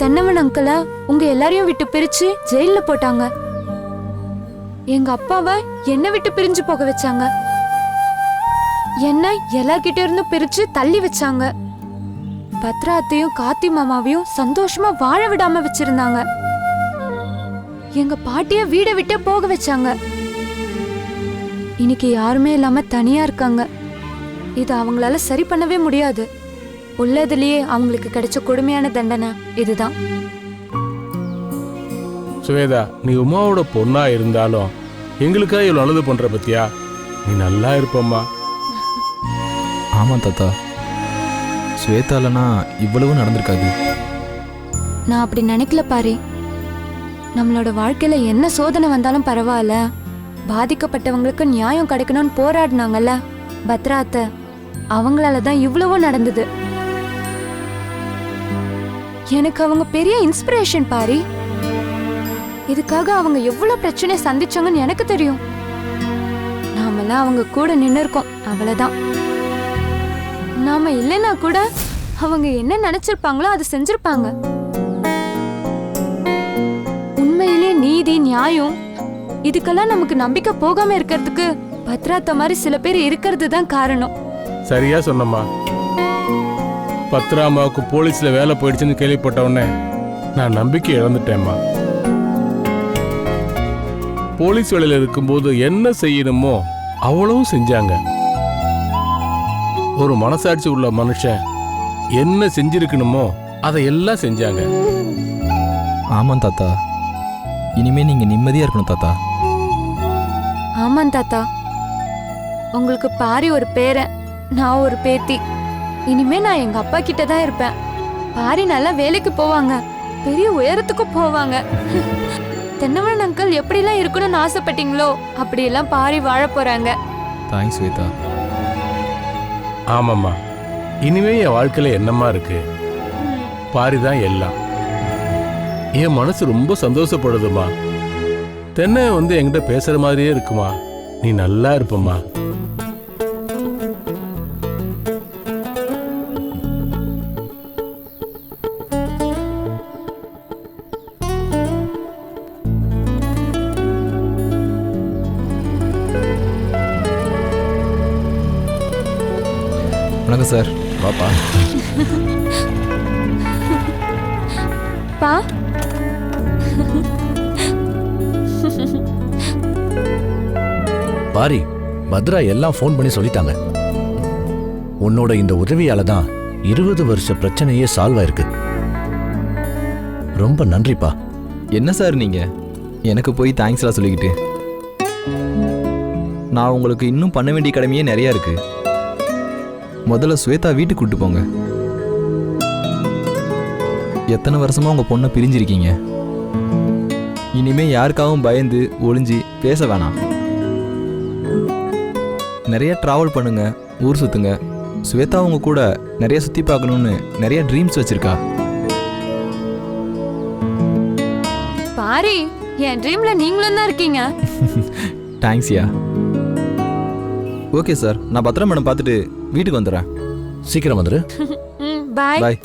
தென்னவன் அங்கிள உங்க எல்லாரையும் விட்டு பிரிச்சு ஜெயில போட்டாங்க. எங்க அப்பாவை என்ன விட்டு பிரிஞ்சு போக வச்சாங்க. என்ன எல்லார்கிட்ட இருந்தும் பிரிச்சு தள்ளி வச்சாங்க. பத்ராத்தையும் காத்தி மாமாவையும் சந்தோஷமா வாழ விடாம வச்சிருந்தாங்க. எங்க பாட்டிய வீடை விட்டே போக வச்சாங்க. இன்னைக்கு யாருமே இல்லாம தனியா இருக்காங்க. இது அவங்களால சரி பண்ணவே முடியாது. உள்ளதுலயே அவங்களுக்கு கிடைச்ச கொடுமையான தண்டனை இதுதான். சுவேதா நீ உமாவோட பொண்ணா இருந்தாலும் எங்களுக்காக இவ்வளவு நல்லது பண்ற பத்தியா? நீ நல்லா இருப்பம்மா. ஆமாம் தாத்தா. ஸ்வேதா இல்லைனா இவ்வளவு நடந்திருக்காது. நான் அப்படி நினைக்கல பாரு. நம்மளோட வாழ்க்கையில என்ன சோதனை வந்தாலும் பரவாயில்ல. பாதிக்கப்பட்டவங்களுக்கு நியாயம் கிடைக்கணும்னு போராடினாங்கல்ல. பத்ராத்த அவங்களால தான் இவ்வளவும் நடந்தது. எனக்கு அவங்க பெரிய இன்ஸ்பிரேஷன் பாரி. இதுக்காக அவங்க எவ்வளவு பிரச்சனை சந்திச்சாங்கன்னு எனக்கு தெரியும். நாமெல்லாம் அவங்க கூட நின்று இருக்கோம் அவ்வளவுதான். நாம இல்லைன்னா கூட அவங்க என்ன நினைச்சிருப்பாங்களோ அதை செஞ்சிருப்பாங்க. உண்மையிலே நீதி நியாயம் இதுக்கெல்லாம் நமக்கு நம்பிக்கை போகாம இருக்கிறதுக்கு பத்ராத்த மாதிரி சில பேர் இருக்கிறது தான் காரணம். சரியா சொன்னம்மா. பத்ராமாவுக்கு போலீஸ்ல வேலை போயிடுச்சுன்னு கேள்விப்பட்ட உடனே நான் நம்பிக்கை இழந்துட்டேம்மா. போலீஸ் வேலையில இருக்கும்போது என்ன செய்யணுமோ அவ்வளவும் செஞ்சாங்க. ஒரு மனசாட்சி உள்ள மனுஷன் என்ன செஞ்சிருக்கணுமோ அதை எல்லாம் செஞ்சாங்க. ஆமாம் தாத்தா. இனிமே நீங்கள் நிம்மதியாக இருக்கணும் தாத்தா. ஆமாம் தாத்தா. உங்களுக்கு பாரி ஒரு பேரன் நான் ஒரு பேத்தி. இனிமே நான் எங்க அப்பா கிட்ட தான் இருப்பேன். பாரி நல்லா வேலைக்கு போவாங்க. பெரிய உயரத்துக்கு போவாங்க. தென்னவன் அங்கிள் எப்படிலாம் இருக்கணும்னு ஆசைப்பட்டீங்களோ அப்படியெல்லாம் பாரி வாழ போறாங்க. தேங்க்ஸ் ஸ்வேதா. ஆமாம்மா. இனிமே என் வாழ்க்கையில என்னம்மா இருக்கு? பாரிதான் எல்லாம். என் மனசு ரொம்ப சந்தோஷப்படுதுமா தென்னை வந்து என்கிட்ட பேசுற மாதிரியே இருக்குமா? நீ நல்லா இருப்பம்மா. வணக்கம் சார். வாப்பா. பா. பாரி பத்ரா எல்லாம் ஃபோன் பண்ணி சொல்லிட்டாங்க. உன்னோட இந்த உதவியால தான் இருபது வருஷ பிரச்சனையே சால்வ் ஆயிருக்கு. ரொம்ப நன்றிப்பா. என்ன சார் நீங்கள் எனக்கு போய் தேங்க்ஸ்லாம் சொல்லிக்கிட்டு. நான் உங்களுக்கு இன்னும் பண்ண வேண்டிய கடமையே நிறையா இருக்கு. முதல்ல ஸ்வேதா வீட்டுக்கு கூட்டு போங்க. எத்தனை வருஷமா உங்க பொண்ணை பிரிஞ்சிருக்கீங்க? இனிமே யாருக்காகவும் பயந்து ஒளிஞ்சு பேச வேணாம். நிறைய டிராவல் பண்ணுங்க ஊர் சுத்துங்க. ஸ்வேதா உங்க கூட நிறைய சுத்தி பார்க்கணும்னு நிறைய ட்ரீம்ஸ் வச்சிருக்கா. பாரி என் ட்ரீம்ல நீங்களும் தான் இருக்கீங்க. தேங்க்ஸ்யா ஓகே சார் நான் பத்திரம் மேடம் பார்த்துட்டு வீட்டுக்கு வந்துடுறேன். சீக்கிரம் வந்துரு. ம் பாய் பாய்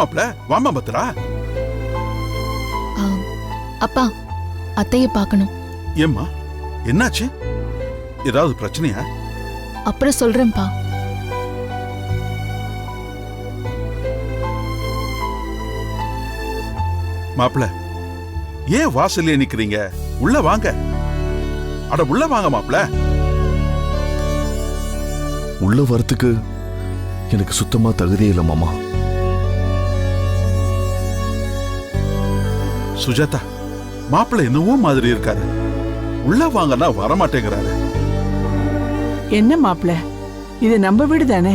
மாப்ள வாமா பத்ரா. அப்பா அத்தைய பார்க்கணும். ஏம்மா என்னாச்சு? ஏதாவது பிரச்சனையா? அப்புறம் சொல்றேன்ப்பா. மாப்ள ஏன் வாசல்ல நிக்கிறீங்க? உள்ள வாங்க. அட உள்ள வாங்க மாப்ள உள்ள வரத்துக்கு எனக்கு சுத்தமா தகுதியே இல்லை மாமா. சுஜாதா மாப்பிள்ளை என்னவோ மாதிரி இருக்காரு. உள்ள வாங்கன்னா வரமாட்டேங்கிறாரு. என்ன மாப்ள இது நம்ம வீடு தானே?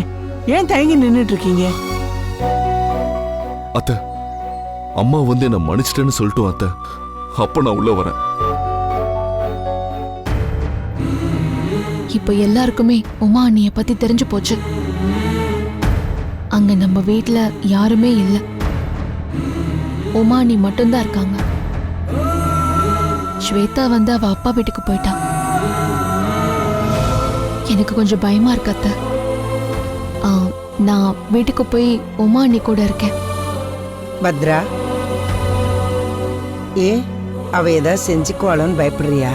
ஏன் தயங்கி நின்னுட்டு இருக்கீங்க அத்தை அம்மா வந்து என்ன மன்னிச்சிட்டேன்னு சொல்லிட்டோம் அத்தை. அப்ப நான் உள்ள வரேன். இப்போ எல்லாருக்குமே உமா அண்ணிய பத்தி தெரிஞ்சு போச்சு. அங்க நம்ம வீட்ல யாருமே இல்ல. உமா அண்ணி மட்டும்தான் இருக்காங்க. ஸ்வேதா வந்து அவ அப்பா வீட்டுக்கு போயிட்டான் எனக்கு கொஞ்சம் பயமா இருக்கத்த ஆ, நான் வீட்டுக்கு போய் உமா அண்ணி கூட இருக்கேன். பத்ரா ஏ அவ ஏதாவது செஞ்சுக்குவாளோன்னு பயப்படுறியா?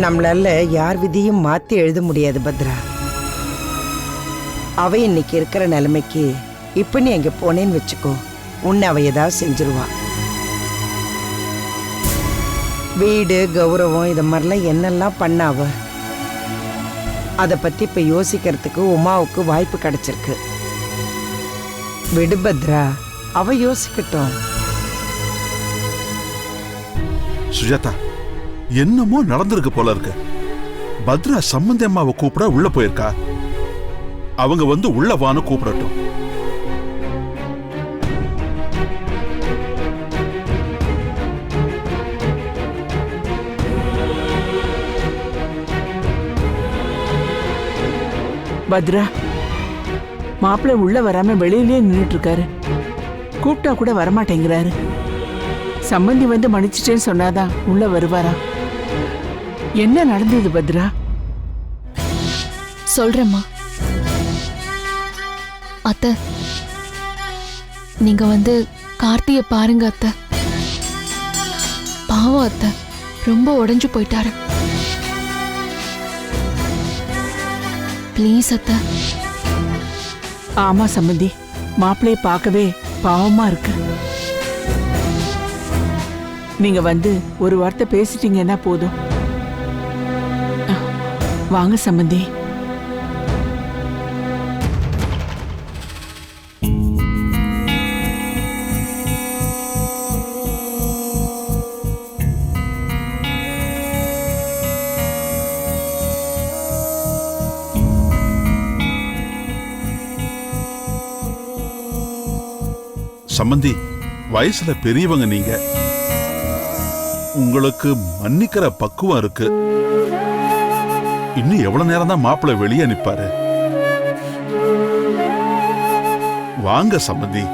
நம்மளால யார் விதியும் மாத்தி எழுத முடியாது பத்ரா. அவ இன்னைக்கு இருக்கிற நிலைமைக்கு இப்ப நீ அங்க போனேன்னு வச்சுக்கோ. உன்னை அவ ஏதாவது செஞ்சிருவா. வீடு கௌரவம் இது மாதிரிலாம் என்னெல்லாம் பண்ணாவ? அதை பத்தி இப்போ யோசிக்கிறதுக்கு உமாவுக்கு வாய்ப்பு கிடைச்சிருக்கு. விடுபத்ரா அவ யோசிக்கட்டும். சுஜாதா என்னமோ நடந்திருக்கு போல இருக்கு. பத்ரா சம்பந்தி அம்மாவை கூப்பிட உள்ள போயிருக்கா? அவங்க வந்து உள்ள வான்னு கூப்பிடட்டும். பத்ரா மாப்பிள்ளை உள்ள வராம வெளியிலேயே நின்றுட்டு இருக்காரு கூப்பிட்டா கூட வரமாட்டேங்கிறாரு. சம்பந்தி வந்து மன்னிச்சிட்டேன்னு சொன்னாதான் உள்ள வருவாரா? என்ன நடந்தது பத்ரா? சொல்றேம்மா. அத்தை நீங்க வந்து கார்த்திய பாருங்க அத்தை. பாவம் அத்தை. ரொம்ப உடஞ்சு போயிட்டாரு. ப்ளீஸ் அத்த. ஆமா சம்மந்தி. மாப்பிள்ளைய பார்க்கவே பாவமா இருக்கு. நீங்க வந்து ஒரு வார்த்தை பேசிட்டீங்கன்னா போதும். வாங்க சம்மந்தி. சம்பந்தி வயசுல பெரியவங்க நீங்க. உங்களுக்கு மன்னிக்கிற பக்குவம் இருக்கு. இன்னும் எவ்வளவு நேரம் தான் மாப்பிள்ளை வெளியே நிப்பாரு? வாங்க சம்பந்தி.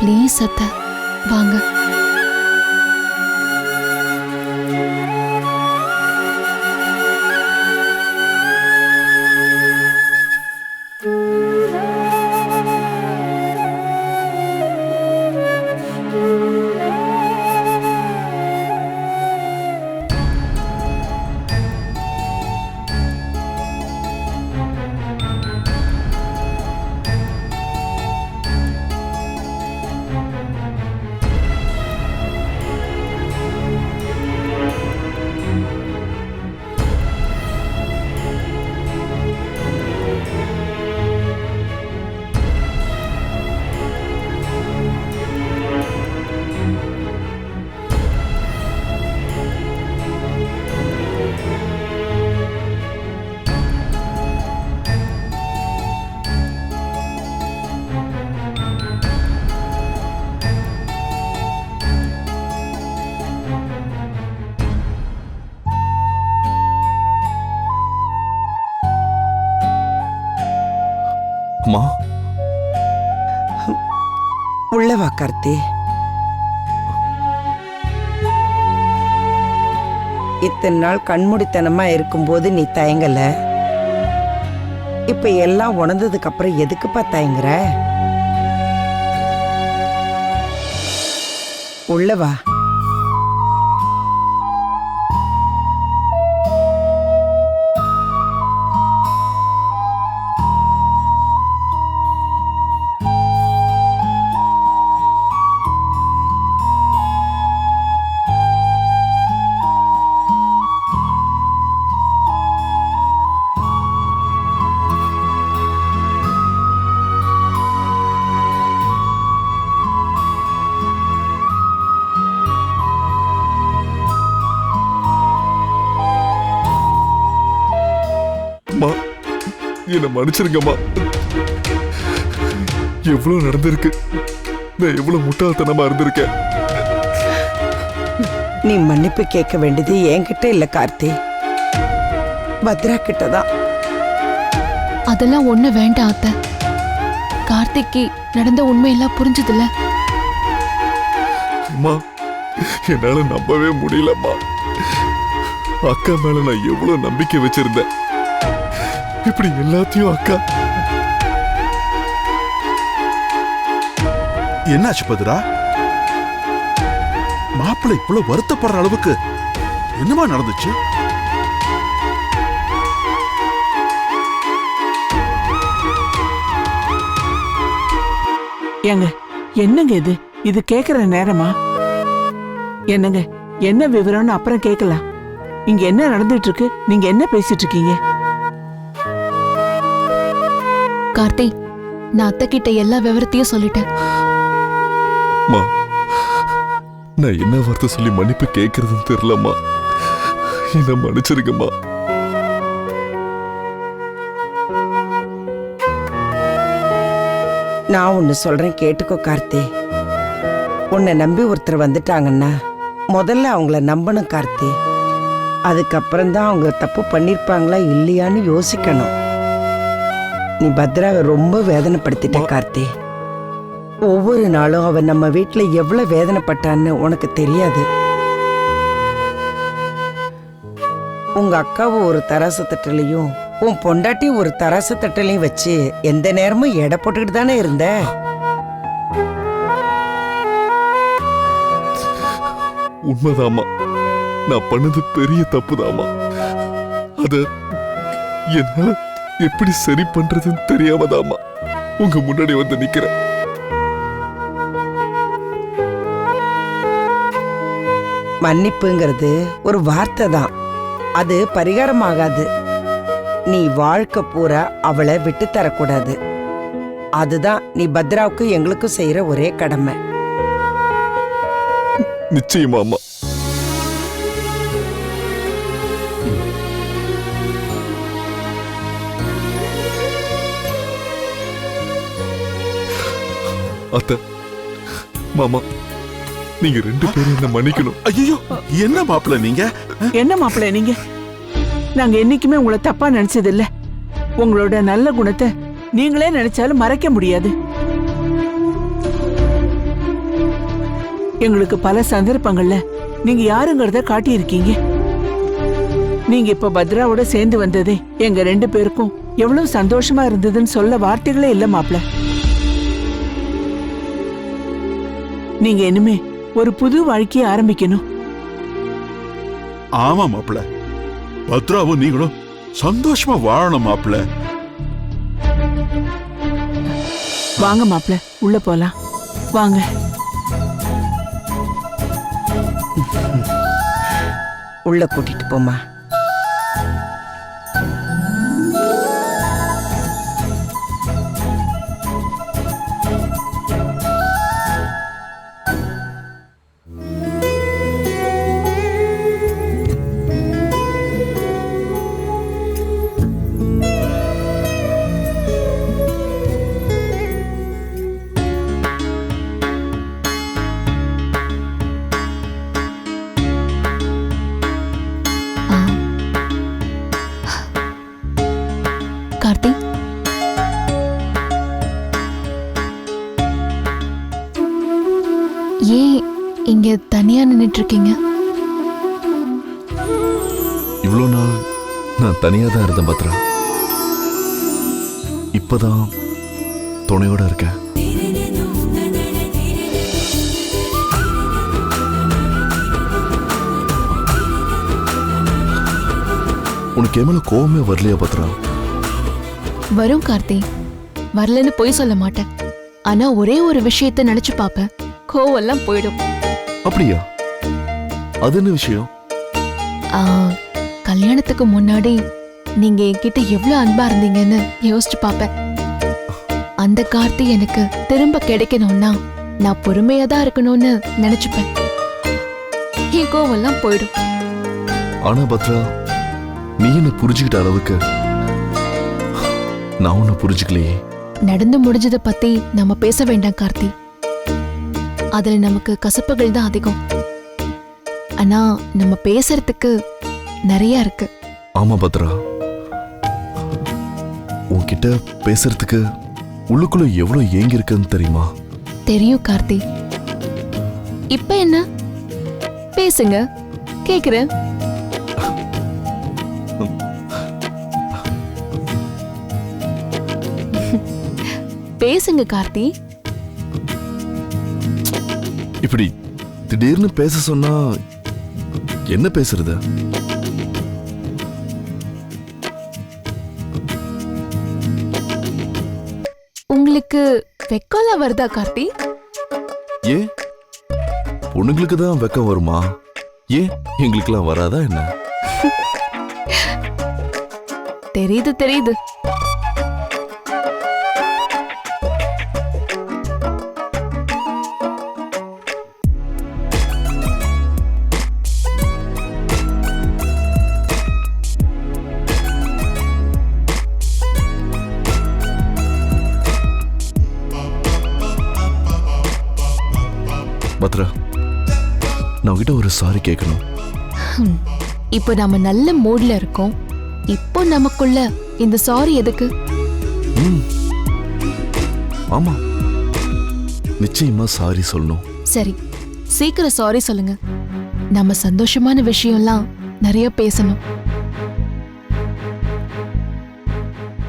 ப்ளீஸ் அத்தை. வாங்க. கார்த்தி. இத்தனை நாள் கண்மூடித்தனமா இருக்கும்போது நீ தயங்கல? இப்ப எல்லாம் உணர்ந்ததுக்கு அப்புறம் எதுக்குப்பா தயங்குற? உள்ள என்னை மன்னிச்சிருங்கம்மா. எவ்வளவு நடந்திருக்கு. நான் எவ்வளவு முட்டாள்தனமா இருந்திருக்கேன். நீ மன்னிப்பு கேட்க வேண்டியது என்கிட்ட இல்ல கார்த்தி. பத்ரா கிட்ட தான் அதெல்லாம் ஒண்ணு வேண்டாம் அத்தை. கார்த்திக்கு நடந்த உண்மையெல்லாம் புரிஞ்சதில்ல. அம்மா என்னால நம்பவே முடியலம்மா. அக்கா மேல நான் எவ்வளவு நம்பிக்கை வச்சிருந்தேன். இப்படி எல்லாத்தையும் அக்கா. என்னாச்சு பத்ரா? மாப்பிள்ளை இவ்வளவு வருத்தப்படுற அளவுக்கு என்னமா நடந்துச்சு? ஏங்க என்னங்க இது? இது கேக்குற நேரமா? என்னங்க என்ன விவரம்னு அப்புறம் கேட்கலாம் இங்க என்ன நடந்துட்டு இருக்கு? நீங்க என்ன பேசிட்டு இருக்கீங்க? கார்த்தி நான் அத்தை கிட்ட எல்லா விவரத்தையும் சொல்லிட்டேன். அம்மா நான் என்ன வார்த்தை சொல்லி மன்னிப்பு கேட்கறதுன்னு தெரியலம்மா. என்ன மன்னிச்சிருக்கம்மா நான் ஒன்னு சொல்றேன் கேட்டுக்கோ கார்த்தி. உன்னை நம்பி ஒருத்தர் வந்துட்டாங்கன்னா முதல்ல அவங்கள நம்பணும் கார்த்தி. அதுக்கப்புறம் தான் அவங்க தப்பு பண்ணிருப்பாங்களா இல்லையான்னு யோசிக்கணும். நீ பத்ராவை ரொம்ப வேதனைப்படுத்திட்ட கார்த்தி. ஒவ்வொரு நாளும் அவன் நம்ம வீட்ல எவ்வளவு வேதனைப்பட்டான்னு உனக்கு தெரியாது. உங்க அக்காவை ஒரு தராசு தட்டுலையும் உன் பொண்டாட்டி ஒரு தராசு தட்டுலையும் வச்சு எந்த நேரமும் எடை போட்டுக்கிட்டு தானே இருந்த? உண்மைதாம்மா. நான் பண்ணது பெரிய தப்புதாம்மா. அத என்னால எப்படி சரி பண்றதுன்னு தெரியாமதாம்மா. உங்க முன்னாடி வந்து நிக்கிறேன். மன்னிப்புங்கிறது ஒரு வார்த்தை தான். அது பரிகாரமாகாது. நீ வாழ்க்கை பூரா அவளை விட்டு தரக்கூடாது. அதுதான் நீ பத்ராவுக்கும் எங்களுக்கும் செய்யற ஒரே கடமை. நிச்சயமா அத்த மாமா நீங்க ரெண்டு பேரும் என்ன மன்னிக்கணும்? ஐயோ என்ன மாப்பிள்ளை நீங்க? என்ன மாப்பிள்ளை நீங்க? நாங்க என்னைக்குமே உங்களை தப்பா நினைச்சது இல்ல உங்களோட நல்ல குணத்தை நீங்களே நினைச்சாலும் மறைக்க முடியாது. எங்களுக்கு பல சந்தர்ப்பங்கள்ல நீங்க யாருங்கிறத காட்டியிருக்கீங்க. நீங்க இப்ப பத்ராவோட சேர்ந்து வந்ததே எங்க ரெண்டு பேருக்கும் எவ்வளவு சந்தோஷமா இருந்ததுன்னு சொல்ல வார்த்தைகளே இல்ல மாப்பிள்ள. நீங்க இனிமே ஒரு புது வாழ்க்கையை ஆரம்பிக்கணும். ஆமா மாப்பிள்ளை பத்ராவும் நீங்களும் சந்தோஷமா வாழணும் மாப்பிள்ளை வாங்க மாப்பிள்ள உள்ள போலாம். வாங்க. உள்ள கூட்டிட்டு போமா ஏன் இங்க தனியா நின்னுட்டு இருக்கீங்க இவ்வளோ நாள் நான் தனியா தான் இருந்தேன் பத்ரா. இப்பதான் துணையோட இருக்கேன். உனக்கு மேல கோவமே வரலையா பத்ரா? வரும் கார்த்தி. வரலன்னு பொய் சொல்ல மாட்டேன். ஆனா ஒரே ஒரு விஷயத்த நினைச்சு பாப்பேன் கோவெல்லாம் போயிடும். அப்படியா? அது என்ன விஷயம்? ஆ, கல்யாணத்துக்கு முன்னாடி நீங்க என்கிட்ட எவ்வளவு அன்பா இருந்தீங்கன்னு யோசிச்சு பாப்பேன். அந்த கார்த்தி எனக்கு திரும்ப கிடைக்கணும்னா நான் பொறுமையா தான் இருக்கணும்னு நினைச்சுப்பேன். என் கோவெல்லாம் போயிடும். ஆனா பத்ரா நீ என்ன புரிஞ்சுக்கிட்ட அளவுக்கு? நான் உன்னை புரிஞ்சுக்கலையே. நடந்து முடிஞ்சதை பத்தி நம்ம பேச வேண்டாம் கார்த்தி. அதுல நமக்கு கசப்புகள் தான் அதிகம். ஆனா நம்ம பேசுறதுக்கு நிறைய இருக்கு. ஆமா பத்ரா. உன்கிட்ட பேசுறதுக்கு உள்ளுக்குள்ள எவ்வளவு ஏங்கி இருக்குன்னு தெரியுமா? தெரியும் கார்த்தி. இப்ப என்ன? பேசுங்க. கேக்குறேன் பேசுங்க கார்த்தி. திடீர்னு பேச சொன்னா என்ன பேசுறது? உங்களுக்கு வெக்கம்லாம் வருதா கார்த்தி? ஏன் பொண்ணுங்களுக்கு தான் வெக்கம் வருமா? ஏன் எங்களுக்கெல்லாம் வராதா என்ன? தெரியுது தெரியுது. சாரி கேட்கணும் இப்போ நாம நல்ல மூட்ல இருக்கோம். இப்போ நமக்குள்ள இந்த சாரி எதுக்கு? ஆமா. நிச்சயமா சாரி சொல்லணும். சரி சீக்கிரம் சாரி சொல்லுங்க. நம்ம சந்தோஷமான விஷயம்லாம் நிறைய பேசணும்.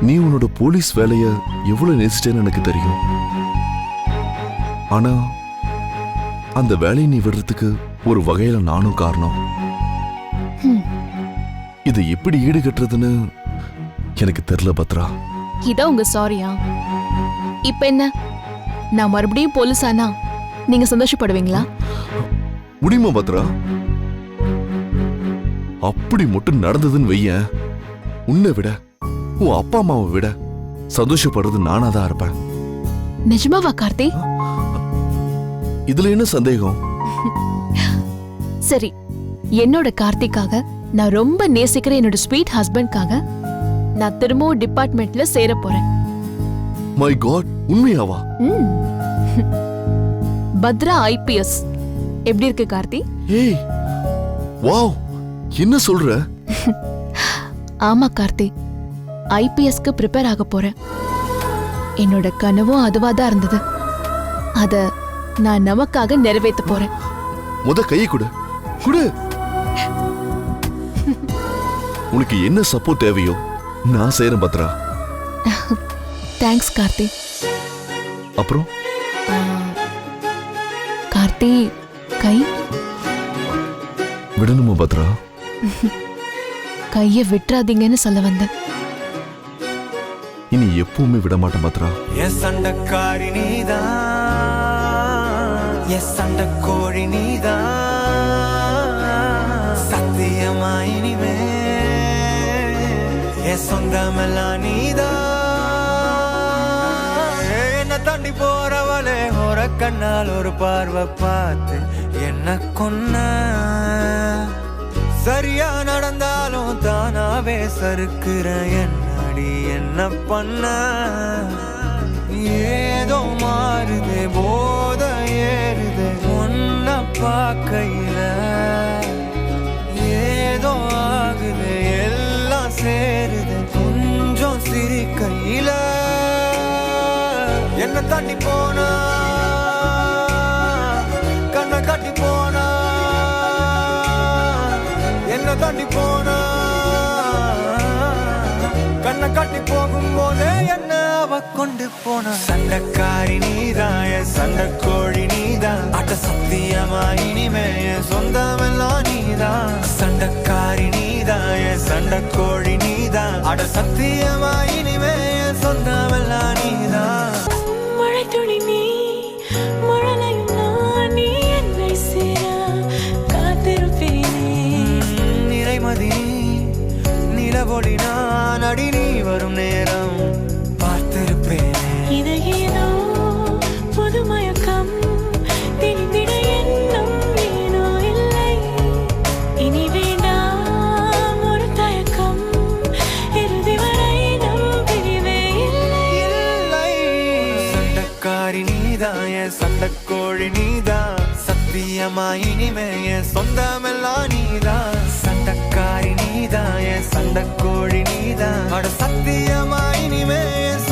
நீ உன்னோட போலீஸ் வேலைய எவ்வளவு நேசிச்சேன்னு எனக்கு தெரியும். ஆனா அந்த வேலையை நீ விடுறதுக்கு ஒரு வகையில நானும் காரணம். இதை எப்படி ஈடுகட்டுறதுன்னு எனக்கு தெரியல பத்ரா. இதான் உங்க சாரியா இப்ப என்ன? நான் மறுபடியும் போலீஸ் ஆனா நீங்க சந்தோஷப்படுவீங்களா? முடியுமா பத்ரா? அப்படி மட்டும் நடந்ததுன்னு வையேன். உன்னை விட உன் அப்பா அம்மாவை விட சந்தோஷப்படுறது நானா தான் இருப்பேன். நிஜமாவா கார்த்தி? இதுல என்ன சந்தேகம்? சரி என்னோட கார்த்திக்காக நான் ரொம்ப நேசிக்கிற என்னோட ஸ்வீட் ஹஸ்பண்ட்காக நான் திரும்பவும் டிபார்ட்மெண்ட்ல சேர போறேன். மை காட் உண்மையாவா. பத்ரா ஐபிஎஸ் எப்படி இருக்கு கார்த்தி? ஏய் வாவ் என்ன சொல்ற? ஆமா கார்த்தி ஐபிஎஸ்க்கு ப்ரிப்பேர் ஆக போறேன். என்னோட கனவும் அதுவா தான் இருந்தது. அத நான் நமக்காக நிறைவேத்த போறேன். முத கையை கொடு. கொடு. உனக்கு என்ன சப்போர்ட் தேவையோ நான் செய்யறேன் பத்ரா. தேங்க்ஸ் கார்த்தி. அப்புறம்? கார்த்தி கை. விடணுமா பத்ரா? கைய விட்டுறாதீங்கன்னு சொல்ல வந்தேன். இனி எப்பவுமே விட மாட்டேன் பத்ரா. எஸ் சண்டக்காரி நீதான். எஸ் சண்ட கோழி நீதான். சத்தியமா இனிமே. எஸ் சொந்தமெல்லாம் நீதான். என்ன தாண்டி போறவளே ஒரு கண்ணால் ஒரு பார்வை பார்த்து என்ன கொன்ன. சரியா நடந்தாலும் தானாவே சறுக்குற என்னடி என்ன பண்ண? ஏதோ மாறுது போத ஏறுது. ஒன்ன பார்க்கையில ஏதோ ஆகுது எல்லாம் சேருது. கொஞ்சம் சிரிக்கையில. என்ன தாண்டி போனா கண்ணை காட்டி போனா என்ன தாண்டி போனா. கட்டி போகும் போதே என்ன அவ கொண்டு போன? சண்டக்காரி நீதாய என் சண்டை கோழி நீதான். அட்ட சத்தியமா இனிமே சொந்தமெல்லாம் நீதான். சண்டக்காரி நீதாய என் சண்டை கோழி நீதான். அட சத்தியமா இனிமே சொந்தமெல்லாம் நீதான். ஒளி நான் அடி நீ வரும் நேரம் பார்த்திருப்பேன். இது ஏதோ புது மயக்கம். தெரிந்திட எண்ணம் ஏனோ இல்லை. இனி வேண்டாம் சண்டக்கோழி நீதான் சத்தியமா சொந்த சொந்த கோழி நீதான். அட சத்தியமா இனிமே என்